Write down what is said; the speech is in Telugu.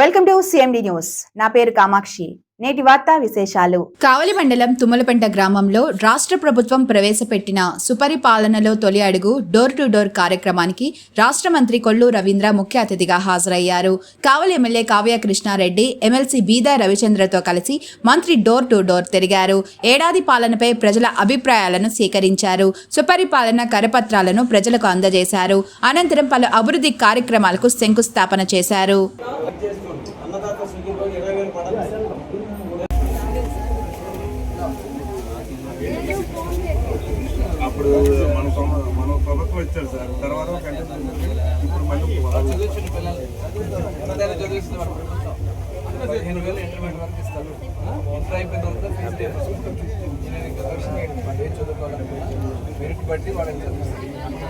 వెల్కమ్ టు సిఎండి న్యూస్ నా పేరు కామాక్షి. నేటి వార్తా విశేషాలు. కావలి మండలం తుమ్మలపెంట గ్రామంలో రాష్ట్ర ప్రభుత్వం ప్రవేశపెట్టిన సుపరిపాలనలో తొలి అడుగు డోర్ టు డోర్ కార్యక్రమానికి రాష్ట్ర మంత్రి కొల్లు రవీంద్ర ముఖ్య అతిథిగా హాజరయ్యారు. కావలి ఎమ్మెల్యే కావ్య కృష్ణారెడ్డి ఎమ్మెల్సీ బీదా రవిచంద్రతో కలిసి మంత్రి డోర్ టు డోర్ తిరిగారు. ఏడాది పాలనపై ప్రజల అభిప్రాయాలను సేకరించారు సుపరిపాలన కరపత్రాలను ప్రజలకు అందజేశారు. అనంతరం పలు అభివృద్ధి కార్యక్రమాలకు శంకుస్థాపన చేశారు. ఇప్పుడు మన మన ప్రభుత్వం ఇచ్చారు సార్. తర్వాత ఇప్పుడు మళ్ళీ పదిహేను వేలు ఇంటర్మీడియట్ వరకు ఇస్తారు. ఇంటర్ అయిపోయిన తర్వాత ఫీజు రియంబర్స్మెంట్. ఇంజనీరింగ్ చదివిస్తే వాడు మెరిట్ బట్టి వాళ్ళని చదివిస్తారు